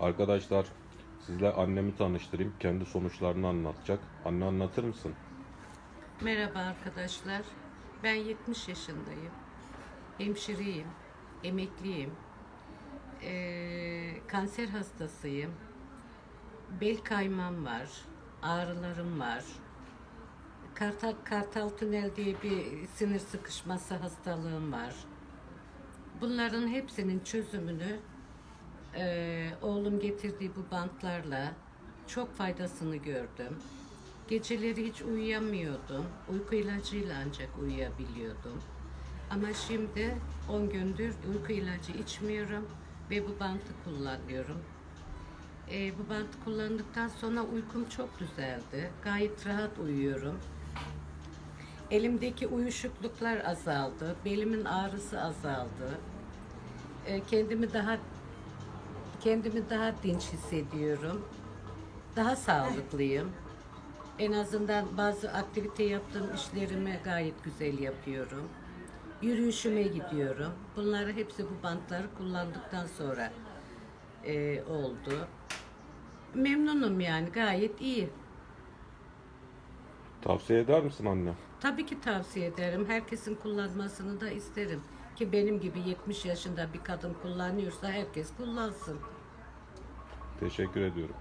Arkadaşlar sizle annemi tanıştırayım. Kendi sonuçlarını anlatacak. Anne anlatır mısın? Merhaba arkadaşlar. Ben 70 yaşındayım. Hemşireyim. Emekliyim. Ee, kanser hastasıyım. Bel kaymam var. Ağrılarım var. Kartal, kartal tünel diye bir sinir sıkışması hastalığım var. Bunların hepsinin çözümünü eee, oğlum getirdiği bu bantlarla çok faydasını gördüm. Geceleri hiç uyuyamıyordum. Uyku ilacıyla ancak uyuyabiliyordum. Ama şimdi 10 gündür uyku ilacı içmiyorum ve bu bantı kullanıyorum. Eee, bu bantı kullandıktan sonra uykum çok düzeldi. Gayet rahat uyuyorum. Elimdeki uyuşukluklar azaldı. Belimin ağrısı azaldı. Eee, kendimi daha kendimi daha dinç hissediyorum. Daha sağlıklıyım. En azından bazı aktivite yaptığım işlerimi gayet güzel yapıyorum. Yürüyüşüme gidiyorum. Bunları hepsi bu bantları kullandıktan sonra eee, oldu. Memnunum yani gayet iyi. Tavsiye eder misin anne? Tabii ki tavsiye ederim. Herkesin kullanmasını da isterim. Ki benim gibi 70 yaşında bir kadın kullanıyorsa herkes kullansın. Teşekkür ediyorum.